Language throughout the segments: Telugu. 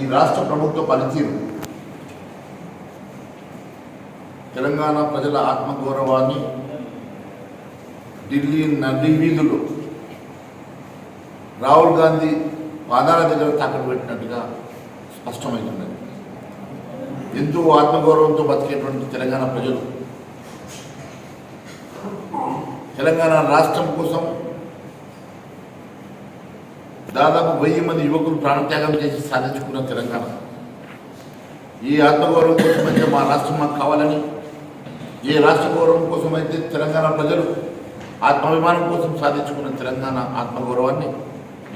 ఈ రాష్ట్ర ప్రభుత్వ పనితీరు తెలంగాణ ప్రజల ఆత్మగౌరవాన్ని ఢిల్లీ నది వీధులు రాహుల్ గాంధీ పాదాల దగ్గర తాకట్టు పెట్టినట్టుగా స్పష్టమవుతున్నది ఎంతో ఆత్మగౌరవంతో బతికేటువంటి తెలంగాణ ప్రజలు తెలంగాణ రాష్ట్రం కోసం దాదాపు వెయ్యి మంది యువకులు ప్రాణత్యాగం చేసి సాధించుకున్న తెలంగాణ. ఈ ఆత్మగౌరవం కోసం అయితే మా రాష్ట్రం మాకు కావాలని ఏ రాష్ట్ర గౌరవం కోసం అయితే తెలంగాణ ప్రజలు ఆత్మాభిమానం కోసం సాధించుకున్న తెలంగాణ ఆత్మగౌరవాన్ని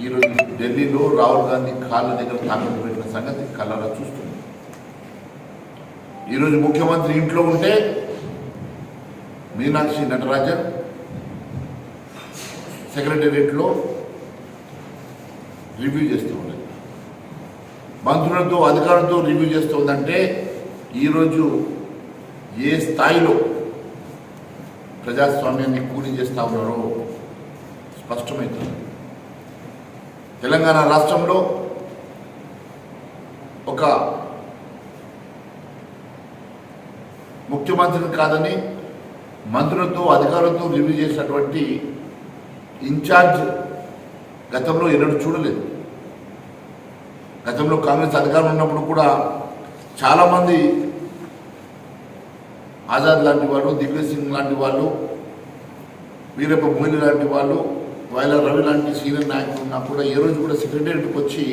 ఈరోజు ఢిల్లీలో రాహుల్ గాంధీ కాళ్ళ దగ్గర తాకట్టు పెట్టిన సంగతి కళ్ళలో చూస్తుంది. ఈరోజు ముఖ్యమంత్రి ఇంట్లో ఉంటే మీనాక్షి నటరాజన్ సెక్రటేరియట్లో రివ్యూ చేస్తూ ఉన్నది. మంత్రులతో అధికారులతో రివ్యూ చేస్తూ ఉందంటే ఈరోజు ఏ స్థాయిలో ప్రజాస్వామ్యాన్ని కూలి చేస్తూ ఉన్నారో స్పష్టమవుతుంది తెలంగాణ రాష్ట్రంలో ఒక ముఖ్యమంత్రిని కాదని మంత్రులతో అధికారులతో రివ్యూ చేసినటువంటి ఇన్ఛార్జ్ గతంలో ఎన్నడూ చూడలేదు. గతంలో కాంగ్రెస్ అధికారం ఉన్నప్పుడు కూడా చాలామంది ఆజాద్ లాంటి వాళ్ళు దిగ్విజయ్ సింగ్ లాంటి వాళ్ళు వీరప్ప మొయిలి లాంటి వాళ్ళు వైల రవి లాంటి సీనియర్ నాయకులు ఉన్నా కూడా ఏ రోజు కూడా సెక్రటేరియట్కి వచ్చి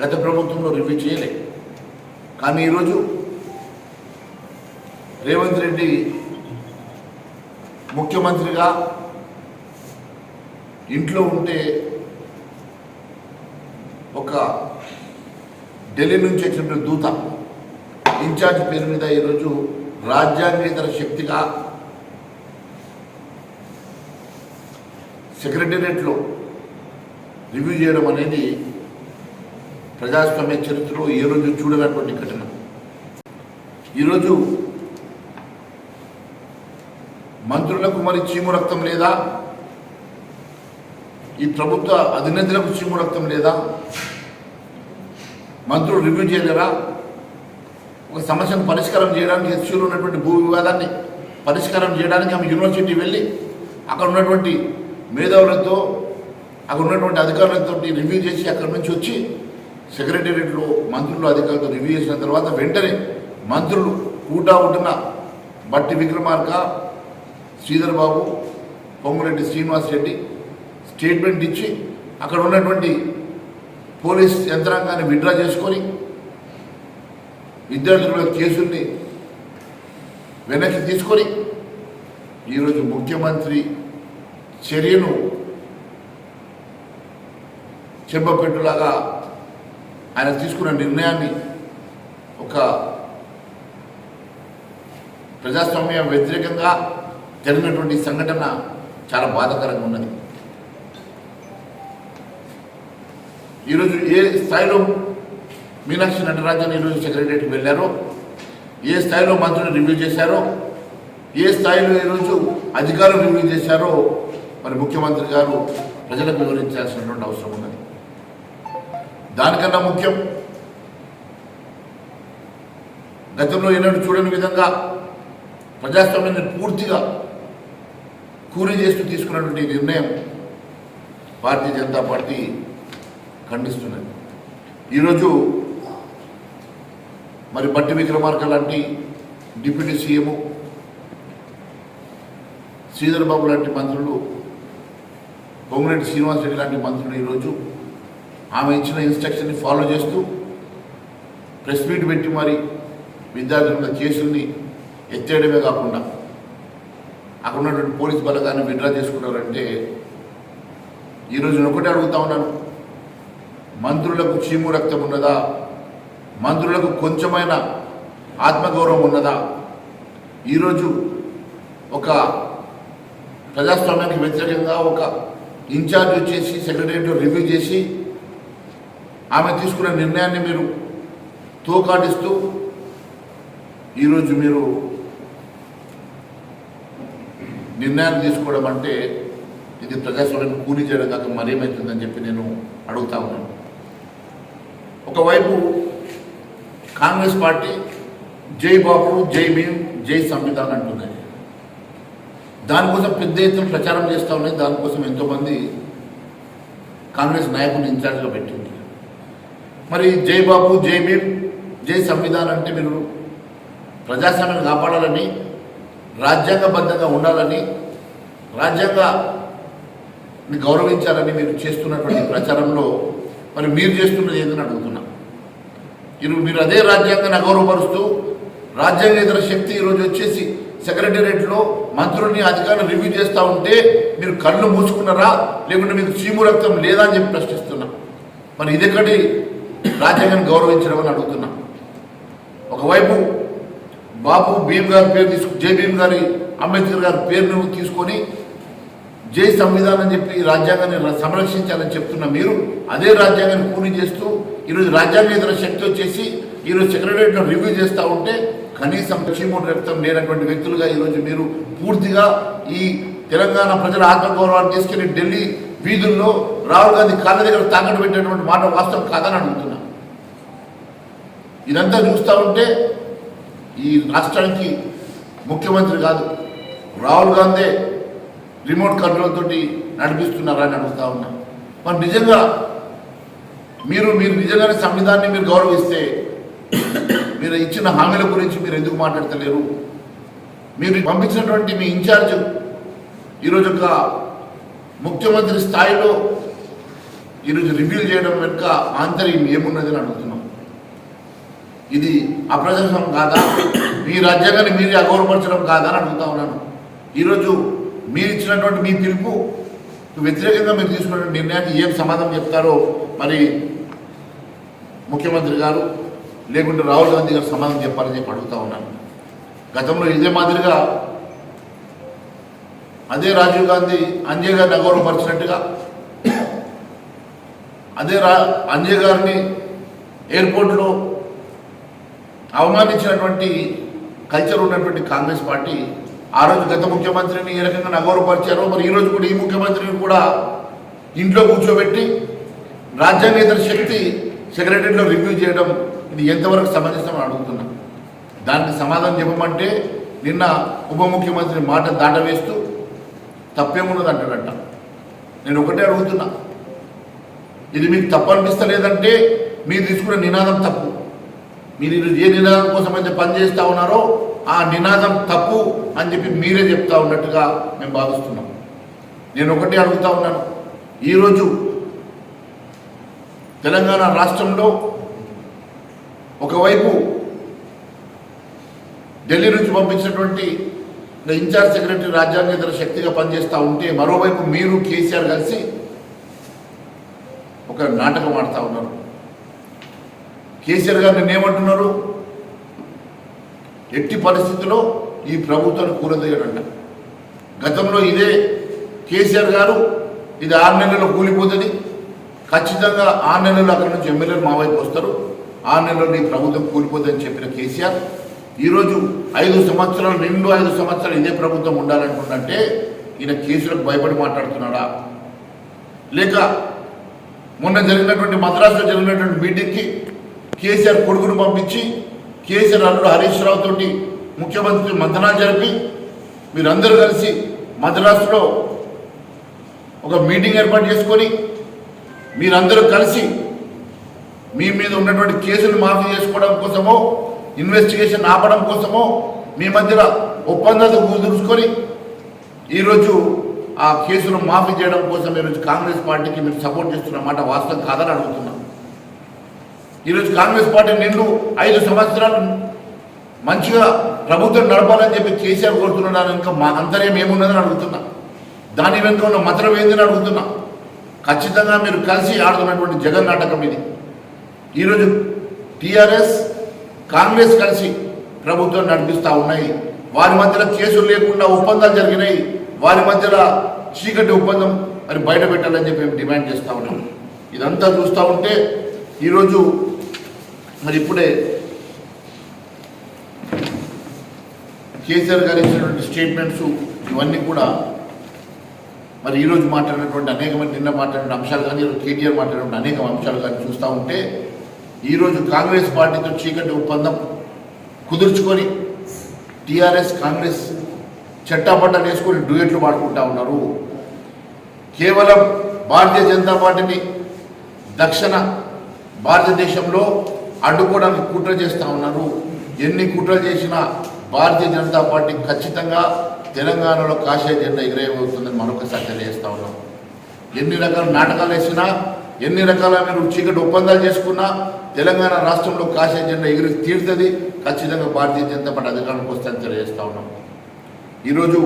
గత ప్రభుత్వంలో రివ్యూ చేయలే. కానీ ఈరోజు రేవంత్ రెడ్డి ముఖ్యమంత్రిగా ఇంట్లో ఉంటే ఒక ఢిల్లీ నుంచి వచ్చినటువంటి దూత ఇన్ఛార్జ్ పేరు మీద ఈరోజు రాజ్యాంగేతర శక్తిగా సెక్రటేరియట్లో రివ్యూ చేయడం అనేది ప్రజాస్వామ్య చరిత్రలో ఏ రోజు చూడనటువంటి ఘటన. ఈరోజు మంత్రులకు మరి చీము రక్తం లేదా? ఈ ప్రభుత్వ అధినేతలకు చీము రక్తం లేదా? మంత్రులు రివ్యూ చేయలేరా? ఒక సమస్యను పరిష్కారం చేయడానికి హెచ్యూలో ఉన్నటువంటి భూ వివాదాన్ని పరిష్కారం చేయడానికి ఆమె యూనివర్సిటీ వెళ్ళి అక్కడ ఉన్నటువంటి మేధావులతో అక్కడ ఉన్నటువంటి అధికారులతో రివ్యూ చేసి అక్కడి నుంచి వచ్చి సెక్రటేరియట్లో మంత్రులు అధికారులతో రివ్యూ చేసిన తర్వాత వెంటనే మంత్రులు కూటా ఉంటున్న బట్టి విక్రమార్క శ్రీధర్ బాబు పొంగురెడ్డి శ్రీనివాస్ రెడ్డి స్టేట్మెంట్ ఇచ్చి అక్కడ ఉన్నటువంటి పోలీస్ యంత్రాంగాన్ని విడ్రా చేసుకొని విద్యార్థుల కేసుల్ని వెనక్కి తీసుకొని ఈరోజు ముఖ్యమంత్రి చర్యను చెంపపెట్టులాగా ఆయన తీసుకున్న నిర్ణయాన్ని ఒక ప్రజాస్వామ్య వ్యతిరేకంగా జరిగినటువంటి సంఘటన చాలా బాధాకరంగా ఉన్నది. ఈరోజు ఏ స్థాయిలో మీనాక్షి నటరాజన్ ఈరోజు సెక్రటరీకి వెళ్ళారో ఏ స్థాయిలో మంత్రులు రివ్యూ చేశారో ఏ స్థాయిలో ఈరోజు అధికారులు రివ్యూ చేశారో మరి ముఖ్యమంత్రి గారు ప్రజలకు వివరించాల్సినటువంటి అవసరం ఉన్నది. దానికన్నా ముఖ్యం గతంలో ఏనాడు చూడని విధంగా ప్రజాస్వామ్యాన్ని పూర్తిగా కూలీ చేస్తూ తీసుకున్నటువంటి నిర్ణయం భారతీయ జనతా పార్టీ ఖండిస్తున్నాయి. ఈరోజు మరి బట్టి విక్రమార్క లాంటి డిప్యూటీ సీఎం శ్రీధర్ బాబు లాంటి మంత్రులు పొంగురెడ్డి శ్రీనివాస్ రెడ్డి లాంటి మంత్రులు ఈరోజు ఆమె ఇచ్చిన ఇన్స్ట్రక్షన్ని ఫాలో చేస్తూ ప్రెస్ మీట్ పెట్టి మరి విద్యార్థుల కేసుల్ని ఎత్తేయడమే కాకుండా అక్కడ ఉన్నటువంటి పోలీస్ బలగాన్ని విడ్రా చేసుకున్నారంటే ఈరోజు నేను ఒకటే అడుగుతా ఉన్నాను. మంత్రులకు చీము రక్తం ఉన్నదా? మంత్రులకు కొంచెమైన ఆత్మగౌరవం ఉన్నదా? ఈరోజు ఒక ప్రజాస్వామ్యానికి వ్యతిరేకంగా ఒక ఇన్ఛార్జ్ వచ్చేసి సెక్రటరీతో రివ్యూ చేసి ఆమె తీసుకున్న నిర్ణయాన్ని మీరు తోకాటిస్తూ ఈరోజు మీరు నిర్ణయాలు తీసుకోవడం అంటే ఇది ప్రజాస్వామ్యం కూలీ చేయడం కాక మరేమవుతుందని చెప్పి నేను అడుగుతా ఉన్నాను. ఒకవైపు కాంగ్రెస్ పార్టీ జై బాబు జై భీమ్ జై సంవిధాన్ అంటున్నాయి దానికోసం పెద్ద ఎత్తున ప్రచారం చేస్తూ ఉన్నాయి. దానికోసం ఎంతోమంది కాంగ్రెస్ నాయకులు ఇన్ఛార్జ్గా పెట్టింది మరి జై బాబు జై భీమ్ జై సంవిధాన్ అంటే మీరు ప్రజాస్వామ్యాన్ని కాపాడాలని రాజ్యాంగబద్ధంగా ఉండాలని రాజ్యాంగాన్ని గౌరవించాలని మీరు చేస్తున్నటువంటి ప్రచారంలో మరి మీరు చేస్తున్నది ఏందని అడుగుతున్నా. ఈరోజు మీరు అదే రాజ్యాంగాన్ని అగౌరవపరుస్తూ రాజ్యాంగేతర శక్తి ఈరోజు వచ్చేసి సెక్రటేరియట్లో మంత్రుల్ని అధికారులు రివ్యూ చేస్తూ ఉంటే మీరు కళ్ళు మూసుకున్నారా? లేకుంటే మీకు చీము రక్తం లేదా అని చెప్పి ప్రశ్నిస్తున్నా. మరి ఇదెక్కడి రాజ్యాంగాన్ని గౌరవించడం అని అడుగుతున్నా. ఒకవైపు బాబు భీమ్ గారి పేరు తీసుకు జై భీమ్ గారి అంబేద్కర్ గారి పేరును తీసుకొని జై సంవిధానం చెప్పి రాజ్యాంగాన్ని సంరక్షించాలని చెప్తున్న మీరు అదే రాజ్యాంగాన్ని పూర్తి చేస్తూ ఈరోజు రాజ్యాంగేతర శక్తి వచ్చేసి ఈరోజు సెక్రటరీలో రివ్యూ చేస్తూ ఉంటే కనీసం చీమూడు రక్తం లేనటువంటి వ్యక్తులుగా ఈరోజు మీరు పూర్తిగా ఈ తెలంగాణ ప్రజల ఆత్మగౌరవాన్ని తీసుకెళ్ళి ఢిల్లీ వీధుల్లో రాహుల్ గాంధీ కాళ్ళ దగ్గర తాకట్టు పెట్టేటువంటి మాట వాస్తవం కాదని అడుగుతున్నా. ఇదంతా చూస్తూ ఉంటే ఈ రాష్ట్రానికి ముఖ్యమంత్రి కాదు రాహుల్ గాంధీ రిమోట్ కంట్రోల్ తోటి నడిపిస్తున్నారని అడుగుతా ఉన్నా. మరి నిజంగా మీరు మీరు నిజంగానే సంవిధాన్ని మీరు గౌరవిస్తే మీరు ఇచ్చిన హామీల గురించి మీరు ఎందుకు మాట్లాడతలేరు? మీరు పంపించినటువంటి మీ ఇన్ఛార్జ్ ఈరోజు ఒక ముఖ్యమంత్రి స్థాయిలో ఈరోజు రివ్యూ చేయడం వెనుక ఆంతర్యం ఏమున్నది అని అడుగుతున్నాం. ఇది అప్రజాస్వామ్యం కాదా? మీ రాజ్యాంగాన్ని మీరే అగౌరవపరచడం కాదా అని అడుగుతా ఉన్నాను. ఈరోజు మీరు ఇచ్చినటువంటి మీ పిలుపు వ్యతిరేకంగా మీరు తీసుకున్న నిర్ణయానికి ఏం సమాధానం చెప్తారో మరి ముఖ్యమంత్రి గారు లేకుంటే రాహుల్ గాంధీ గారు సమాధానం చెప్పాలని చెప్పి అడుగుతా ఉన్నాను. గతంలో ఇదే మాదిరిగా అదే రాజీవ్ గాంధీ అంజయ్ గారిని అగౌరవపరిచినట్టుగా అదే రా అంజయ్ గారిని ఎయిర్పోర్ట్లో అవమానించినటువంటి కల్చర్ ఉన్నటువంటి కాంగ్రెస్ పార్టీ ఆ రోజు గత ముఖ్యమంత్రిని ఏ రకంగా అగౌరవపరిచారో మరి ఈ రోజు కూడా ఈ ముఖ్యమంత్రిని కూడా ఇంట్లో కూర్చోబెట్టి రాజ్యాంగేతర శక్తి సెక్రటరీలో రివ్యూ చేయడం ఇది ఎంతవరకు సమంజసం అడుగుతున్నా. దానికి సమాధానం చెప్పమంటే నిన్న ఉప ముఖ్యమంత్రి మాట దాటవేస్తూ తప్పేమున్నది అంటాడంట నేను ఒకటే అడుగుతున్నా. ఇది మీకు తప్పు అనిపిస్తలేదంటే మీరు తీసుకున్న నినాదం తప్పు. మీరు ఏ నినాదం కోసం అయితే పనిచేస్తూ ఉన్నారో ఆ నినాదం తప్పు అని చెప్పి మీరే చెప్తా ఉన్నట్టుగా మేము భావిస్తున్నాం. నేను ఒకటే అడుగుతా ఉన్నాను. ఈరోజు తెలంగాణ రాష్ట్రంలో ఒకవైపు ఢిల్లీ నుంచి పంపించినటువంటి ఇన్ఛార్జ్ సెక్రటరీ రాజ్యాంగేతర శక్తిగా పనిచేస్తూ ఉంటే మరోవైపు మీరు కేసీఆర్ కలిసి ఒక నాటకం ఆడుతూ ఉన్నారు. కేసీఆర్ గారు నిన్నేమంటున్నారు ఎట్టి పరిస్థితిలో ఈ ప్రభుత్వాన్ని కూరదీయడంట గతంలో ఇదే కేసీఆర్ గారు ఇది ఆరు నెలల్లో కూలిపోతుంది. ఖచ్చితంగా ఆరు నెలల్లో అక్కడి నుంచి ఎమ్మెల్యేలు మా వైపు వస్తారు. ఆరు నెలల్లో ఈ ప్రభుత్వం కూలిపోతుందని చెప్పిన కేసీఆర్ ఈరోజు ఐదు సంవత్సరాలు రెండు ఐదు సంవత్సరాలు ఇదే ప్రభుత్వం ఉండాలనుకుంటే ఈయన కేసులకు భయపడి మాట్లాడుతున్నాడా? లేక మొన్న జరిగినటువంటి మద్రాసులో జరిగినటువంటి మీటింగ్కి కేసీఆర్ కొడుకును పంపించి కేసీఆర్ అల్లుడు హరీష్ రావు తోటి ముఖ్యమంత్రి మంతనాలు జరిపి మీరందరూ కలిసి మద్రాసులో ఒక మీటింగ్ ఏర్పాటు చేసుకొని మీరందరూ కలిసి మీ మీద ఉన్నటువంటి కేసులు మాఫీ చేసుకోవడం కోసమో ఇన్వెస్టిగేషన్ ఆపడం కోసమో మీ మధ్యలో ఒప్పందాలు కుదుర్చుకొని ఈరోజు ఆ కేసును మాఫీ చేయడం కోసం ఈరోజు కాంగ్రెస్ పార్టీకి మీరు సపోర్ట్ చేస్తున్న మాట వాస్తవం కాదని అడుగుతున్నాం. ఈరోజు కాంగ్రెస్ పార్టీ నిండు ఐదు సంవత్సరాలు మంచిగా ప్రభుత్వం నడపాలని చెప్పి కేసీఆర్ కోరుతున్నాడు ఇంకా మా అంతర్యం ఏమున్నదని అడుగుతున్నా. దాని వెనుక ఉన్న మంత్రం ఏందని అడుగుతున్నా. ఖచ్చితంగా మీరు కలిసి ఆడుతున్నటువంటి జగన్ నాటకం ఇది. ఈరోజు టీఆర్ఎస్ కాంగ్రెస్ కలిసి ప్రభుత్వం నడిపిస్తూ ఉన్నాయి. వారి మధ్యలో కేసులు లేకుండా ఒప్పందాలు జరిగినాయి. వారి మధ్యలో చీకటి ఒప్పందం మరి బయట పెట్టాలని చెప్పి మేము డిమాండ్ చేస్తూ ఉన్నాం. ఇదంతా చూస్తూ ఉంటే ఈరోజు మరి ఇప్పుడే కేసీఆర్ గారు ఇచ్చినటువంటి స్టేట్మెంట్స్ ఇవన్నీ కూడా మరి ఈరోజు మాట్లాడినటువంటి అనేకమంది నిన్న మాట్లాడిన అంశాలు కానీ ఈరోజు కేటీఆర్ మాట్లాడిన అనేక అంశాలు కానీ చూస్తూ ఉంటే ఈరోజు కాంగ్రెస్ పార్టీతో చీకటి ఒప్పందం కుదుర్చుకొని టీఆర్ఎస్ కాంగ్రెస్ చట్టాపట్టాలు వేసుకొని డ్యూయట్లు పాడుకుంటా ఉన్నారు. కేవలం భారతీయ జనతా పార్టీని దక్షిణ భారతదేశంలో అడ్డుకోవడానికి కుట్ర చేస్తూ ఉన్నారు. ఎన్ని కుట్రలు చేసినా భారతీయ జనతా పార్టీ ఖచ్చితంగా తెలంగాణలో కాషాయ జెండా ఎగిరేయబోతుందని మరొకసారి తెలియజేస్తా ఉన్నాం. ఎన్ని రకాల నాటకాలు వేసినా ఎన్ని రకాల మీరు చీకటి ఒప్పందాలు చేసుకున్నా తెలంగాణ రాష్ట్రంలో కాషాయ జెండా ఎగిరి తీరుతుంది. ఖచ్చితంగా భారతీయ జనతా పార్టీ అధికారంలోకి వస్తుందని తెలియజేస్తా ఉన్నాం. ఈరోజు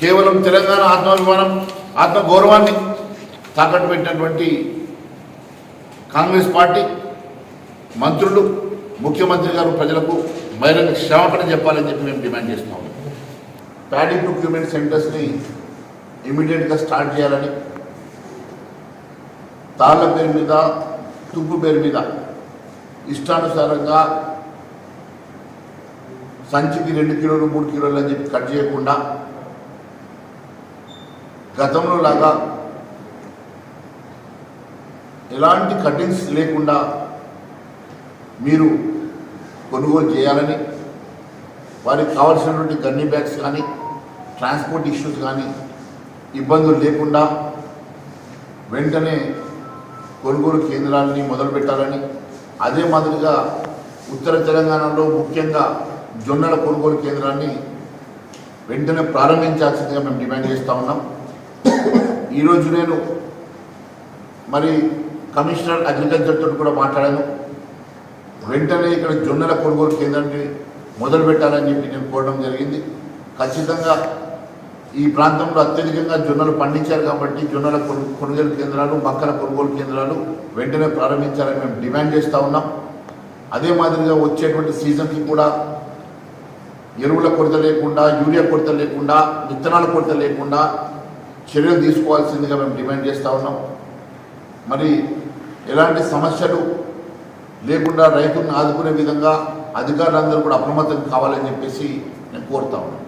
కేవలం తెలంగాణ ఆత్మాభిమానం ఆత్మగౌరవాన్ని తాకట్టు పెట్టినటువంటి కాంగ్రెస్ పార్టీ మంత్రులు ముఖ్యమంత్రి గారు ప్రజలకు బహిరంగ క్షమాపణ చెప్పాలని చెప్పి మేము డిమాండ్ చేస్తున్నాం. ప్యాడీ ప్రొక్యూర్మెంట్ సెంటర్స్ని ఇమీడియట్గా స్టార్ట్ చేయాలని తాళ్ళ పేరు మీద తుప్పు పేరు మీద ఇష్టానుసారంగా సంచికి రెండు కిలోలు మూడు కిలోలు అని చెప్పి కట్ చేయకుండా గతంలో లాగా ఎలాంటి కటింగ్స్ లేకుండా మీరు కొనుగోలు చేయాలని వారికి కావాల్సినటువంటి గన్నీ బ్యాగ్స్ కానీ ట్రాన్స్పోర్ట్ ఇష్యూస్ కానీ ఇబ్బందులు లేకుండా వెంటనే కొనుగోలు కేంద్రాలని మొదలుపెట్టాలని అదే మాదిరిగా ఉత్తర తెలంగాణలో ముఖ్యంగా జొన్నల కొనుగోలు కేంద్రాన్ని వెంటనే ప్రారంభించాల్సిందిగా మేము డిమాండ్ చేస్తూ ఉన్నాం. ఈరోజు నేను మరి కమిషనర్ అగ్రికల్చర్తో కూడా మాట్లాడాను. వెంటనే ఇక్కడ జొన్నల కొనుగోలు కేంద్రాన్ని మొదలు పెట్టాలని చెప్పి నేను కోరడం జరిగింది. ఖచ్చితంగా ఈ ప్రాంతంలో అత్యధికంగా జొన్నలు పండించారు కాబట్టి జొన్నల కొనుగోలు కేంద్రాలు మక్కల కొనుగోలు కేంద్రాలు వెంటనే ప్రారంభించాలని మేము డిమాండ్ చేస్తూ ఉన్నాం. అదే మాదిరిగా వచ్చేటువంటి సీజన్కి కూడా ఎరువుల కొరత లేకుండా యూరియా కొరత లేకుండా విత్తనాల కొరత లేకుండా చర్యలు తీసుకోవాల్సిందిగా మేము డిమాండ్ చేస్తూ ఉన్నాం. మరి ఎలాంటి సమస్యలు లేకుండా రైతులను ఆదుకునే విధంగా అధికారులందరూ కూడా అప్రమత్తం కావాలని చెప్పేసి నేను కోరుతా ఉన్నాను.